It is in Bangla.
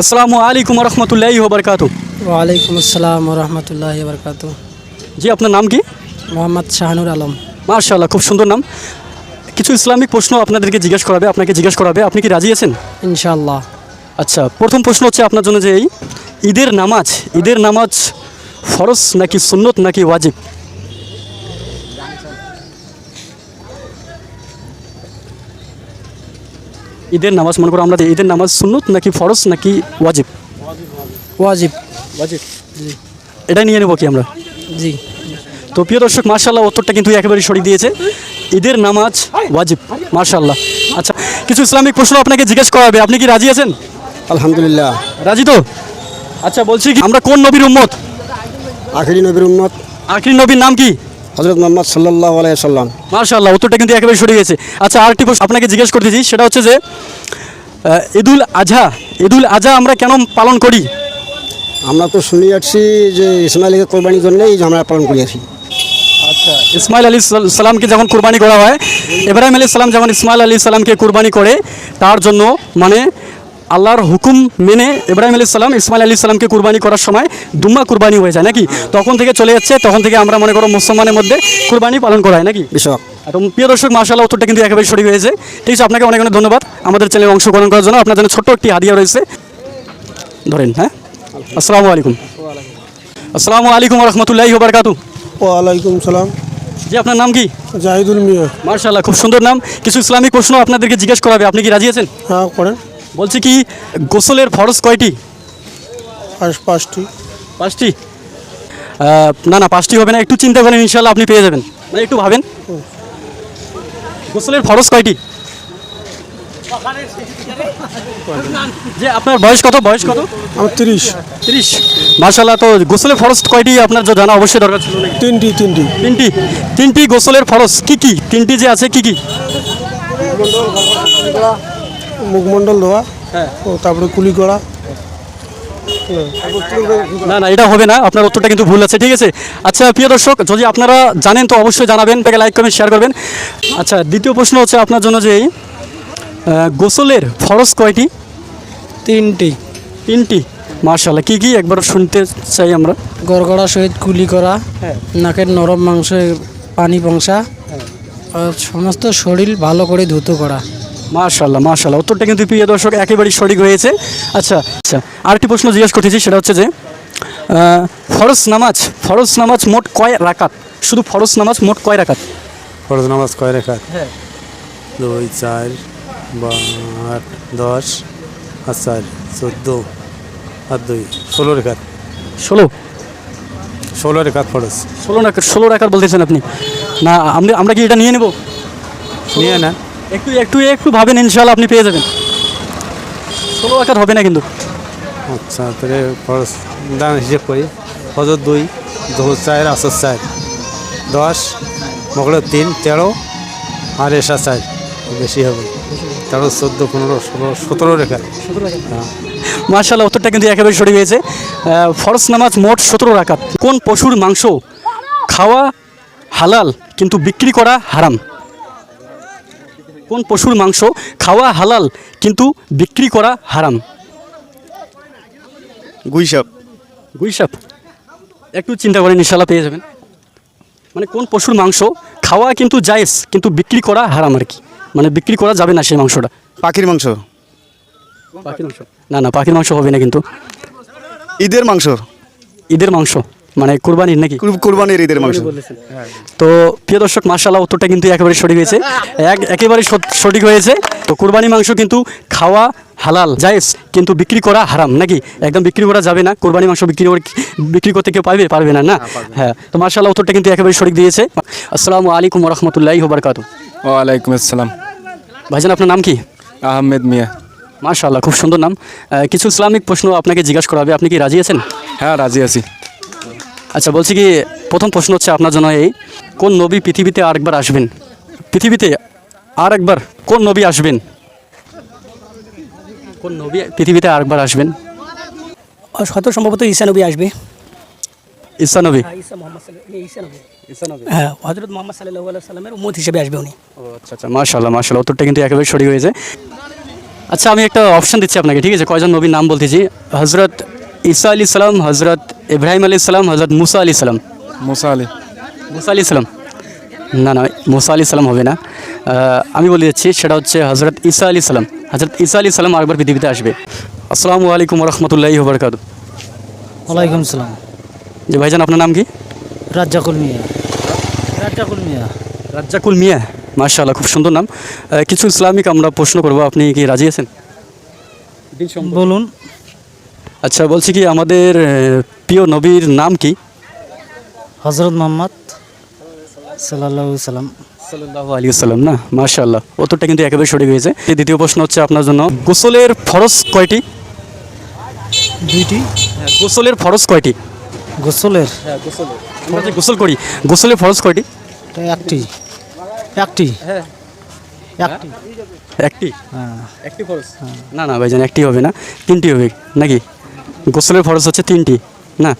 আসসালামু আলাইকুম রহমতুল্লাহি ওবরকাত ওয়ালাইকুম আসসালাম রহমতুল্লাহ বরকাত জি আপনার নাম কি? মোহাম্মদ শাহানুর আলম। মার্শাল্লাহ খুব সুন্দর নাম। কিছু ইসলামিক প্রশ্ন আপনাদেরকে জিজ্ঞেস করাবে আপনাকে জিজ্ঞেস করাবে। আপনি কি রাজি আছেন? ইনশাল্লাহ আচ্ছা প্রথম প্রশ্ন হচ্ছে আপনার জন্য যে এই ঈদের নামাজ ঈদের নামাজ ফরজ নাকি সুন্নত নাকি ওয়াজিব? ঈদের নামাজ মনে করো আমরা ঈদের নামাজ সুন্নত নাকি ফরজ নাকি ওয়াজিব? ওয়াজিব। ওয়াজিব। এটাই নিয়ে নেব কি আমরা? জি। তো প্রিয় দর্শক মার্শাল্লাহ উত্তরটা কিন্তু একেবারে সঠিক দিয়েছে। ঈদের নামাজ ওয়াজিব মার্শাল্লাহ আচ্ছা কিছু ইসলামিক প্রশ্ন আপনাকে জিজ্ঞেস করা হবে। আপনি কি রাজি আছেন? আলহামদুলিল্লাহ। রাজি তো? আচ্ছা বলছি কি আমরা কোন নবীর উম্মত? আখিরি নবীর উম্মত। আখির নবীর নাম কি? হজরত মোহাম্মদ সাল্লাহ আলাইসাল্লাম মার্শাল্লাহ উত্তরটা কিন্তু একেবারে সঠিক গেছে। আচ্ছা আরেকটি প্রশ্ন আপনাকে জিজ্ঞেস করতেছি সেটা হচ্ছে যে ঈদুল আজহা ঈদুল আজহা আমরা কেন পালন করি? আমরা তো শুনে যাচ্ছি যে ইসমাইলকে কোরবানির জন্যই আমরা পালন করে আসি আচ্ছা ইসমাইল আলী সাল- সালামকে যখন কুরবানি করা হয় ইব্রাহিম আলী সালাম যখন ইসমাইল আলী সালামকে কোরবানি করে তার জন্য মানে আল্লাহর হুকুম মেনে ইব্রাহিম আলী সালাম ইসমাইল আলী সালামকে কুরবানি করার সময় দুম্মা কুরবানি হয়ে যায় নাকি? তখন থেকে চলে যাচ্ছে তখন থেকে আমরা মনে করো মুসলমানের মধ্যে কুরবানি পালন করা হয় নাকি? বিষয় এবং প্রিয় দর্শক মার্শাল উত্তরটা কিন্তু একেবারে সঠিক হয়েছে। ঠিক আছে আপনাকে অনেক অনেক ধন্যবাদ। আমাদের চ্যানেলে অংশগ্রহণ করার জন্য আপনার জন্য ছোট্ট একটি হাদিয়া রয়েছে। ধরেন হ্যাঁ? আসসালামু আলাইকুম। আসসালামু আলাইকুম রহমতুল্লাহি বারকাতু ওয়ালাইকুম সালাম। জি আপনার নাম কি? জাহিদুল মিয়া। মার্শাল্লাহ খুব সুন্দর নাম। কিছু ইসলামিক প্রশ্ন আপনাদেরকে জিজ্ঞেস করাবে আপনি কি রাজি আছেন? হ্যাঁ করেন। বলছি কি গোসলের ফরজ কয়টি? পাঁচটি। পাঁচটি? না না পাঁচটি হবে না একটু চিন্তা করেন ইনশাল্লাহ আপনি পেয়ে যাবেন। মানে একটু ভাবেন। গোসলের ফরজ কয়টি? যে আপনার বয়স কত বয়স কত? আমার তিরিশ। তিরিশ। মার্শাল্লাহ তো গোসলের ফরজ কয়টি আপনার যে জানা অবশ্যই দরকার ছিল? তিনটি তিনটি। তিনটি। তিনটি গোসলের ফরজ কি কি? তিনটি যে আছে কি কি? মুখমণ্ডল ধোয়া হ্যাঁ। ও তারপরে কুলি করা। না না এটা হবে না আপনার উত্তরটা কিন্তু ভুল আছে ঠিক আছে? আচ্ছা প্রিয় দর্শক যদি আপনারা জানেন তো অবশ্যই জানাবেন তাকে লাইক কমেন্ট শেয়ার করবেন। আচ্ছা দ্বিতীয় প্রশ্ন হচ্ছে আপনার জন্য যে গোসলের ফরজ কয়টি? তিনটি। তিনটি। মার্শাল্লাহ কি কি? একবার শুনতে চাই আমরা। গড়গড়া সহিত কুলি করা হ্যাঁ। নাকের নরম মাংসে পানি পংসা আর সমস্ত শরীর ভালো করে ধুতো করা। মার্শাল্লাহ মার্শাল্লাহ উত্তরটা কিন্তু প্রিয় দর্শক একেবারেই সঠিক হয়েছে। আচ্ছা আচ্ছা আরেকটি প্রশ্ন জিজ্ঞেস করতেছি সেটা হচ্ছে যে ফরজ নামাজ ফরজ নামাজ মোট কয় রাকাত? শুধু ফরজ নামাজ মোট কয় রাকাত? ফরজ নামাজ কয় রেখাত হ্যাঁ। দুই চার বা আট দশ আর চার চোদ্দ আর দুই। ষোলো রেখাত ষোলো? ষোলো রেখাত ফরজ। ষোলো রাকাত ষোলো রাকাত বলতেছেন আপনি। না আমরা আমরা কি এটা নিয়ে নেব? নিয়ে না একটু একটু একটু ভাবেন ইনশাল্লাহ আপনি পেয়ে যাবেন। ষোলো রাকাত হবে না কিন্তু। আচ্ছা তাহলে ফরজ দাম হিসেব করি। হজর দুই দোহর চার আসর চার দশ মগলের তিন তেরো আর এসা চার বেশি হবে। তেরো চোদ্দ পনেরো ষোলো সতেরো রেখা হ্যাঁ। মার্শাল্লাহ উত্তরটা কিন্তু একেবারে সরে গিয়েছে ফরজ নামাজ মোট সতেরো রাকাত। কোন পশুর মাংস খাওয়া হালাল কিন্তু বিক্রি করা হারাম? কোন পশুর মাংস খাওয়া হালাল কিন্তু বিক্রি করা হারাম? গুইসাপ। গুইসাপ। একটু চিন্তা করেন ইনশাল্লাহ পেয়ে যাবেন। মানে কোন পশুর মাংস খাওয়া কিন্তু জায়েজ কিন্তু বিক্রি করা হারাম আর কি? মানে বিক্রি করা যাবে না সেই মাংসটা। পাখির মাংস। পাখির মাংস? না না পাখির মাংস হবে না কিন্তু। ঈদের মাংস। ঈদের মাংস। মানে কুরবানির নাকি? কুরবানির ঈদের মাংস। তো প্রিয় দর্শক মার্শাল্লাহ উত্তরটা কিন্তু একেবারে সঠিক হয়েছে। এক একেবারে সঠিক হয়েছে। তো কুরবানি মাংস কিন্তু খাওয়া হালাল জায়েজ কিন্তু বিক্রি করা হারাম নাকি? একদম বিক্রি করা যাবে না। কোরবানি মাংস বিক্রি করে বিক্রি করতে কেউ পারবে পারবে না না? হ্যাঁ তো মার্শাল্লাহ উত্তরটা কিন্তু একেবারে সঠিক দিয়েছে। আসসালামু আলাইকুম রহমতুল্লাহি বারকাতু ওয়ালাইকুম আসসালাম। ভাইজান আপনার নাম কি? আহমেদ মিয়া। মার্শাল্লাহ খুব সুন্দর নাম। কিছু ইসলামিক প্রশ্ন আপনাকে জিজ্ঞাসা করা হবে। আপনি কি রাজি আছেন? হ্যাঁ রাজি আছি। আচ্ছা বলছি কি প্রথম প্রশ্ন হচ্ছে আপনার জন্য এই কোন নবী পৃথিবীতে আরেকবার আসবেন? পৃথিবীতে আর একবার কোন নবী আসবেন? কোন নবী পৃথিবীতে আরেকবার আসবেন? হয়তো সম্ভবত ঈসা নবী আসবে। ঈসা নবী? হ্যাঁ হজরত মোহাম্মদ সাল্লাহ সাল্লামের উম্মত হিসেবে আসবে উনি। আচ্ছা আচ্ছা মার্শাল্লাহ মার্শাল্লাহ উত্তরটা কিন্তু একেবারে সঠিক হয়েছে। আচ্ছা আমি একটা অপশন দিচ্ছি আপনাকে ঠিক আছে? কয়জন নবীর নাম বলতেছি? হজরত ঈসা আলী সালাম হজরত ইব্রাহিম আলী সালাম হজরত মুসা আলী সালাম। মুসা আলী। মুসা আলী সালাম। না না মুসা আলী সালাম হবে না। আমি বলে দিচ্ছি সেটা হচ্ছে হজরত ঈসা আলী সালাম। হজরত ঈসা আলী সালাম আরেকবার পৃথিবীতে আসবে। আসসালামু আলাইকুম রহমতুল্লাহি বরকাত ওয়ালাইকুম সালাম। যে ভাইজান আপনার নাম কি? রাজ্জাকুল মিয়া। রাজ্জাকুল মিয়া। রাজ্জাকুল মিয়া মাশাআল্লাহ খুব সুন্দর নাম। কিছু ইসলামিক আমরা প্রশ্ন করব আপনি কি রাজি আছেন? বলুন। আচ্ছা বলছি কি আমাদের প্রিয় নবীর নাম কি? হজরত মোহাম্মদ সাল্লাহ সাল্লাম। আলাইহি সাল্লাম না? মাশাআল্লাহ উত্তরটা কিন্তু একেবারে হয়েছে। এই দ্বিতীয় প্রশ্ন হচ্ছে আপনার জন্য গোসলের ফরজ কয়টি? দুইটি। গোসলের ফরজ কয়টি? গোসলের? আমরা যে গোসল করি গোসলের ফরজ কয়টি? একটি। একটি। একটি। একটি? হ্যাঁ। একটি ফরজ? না না ভাইজান একটি হবে না তিনটি হবে নাকি? গোসলের ফরজ হচ্ছে তিনটি না?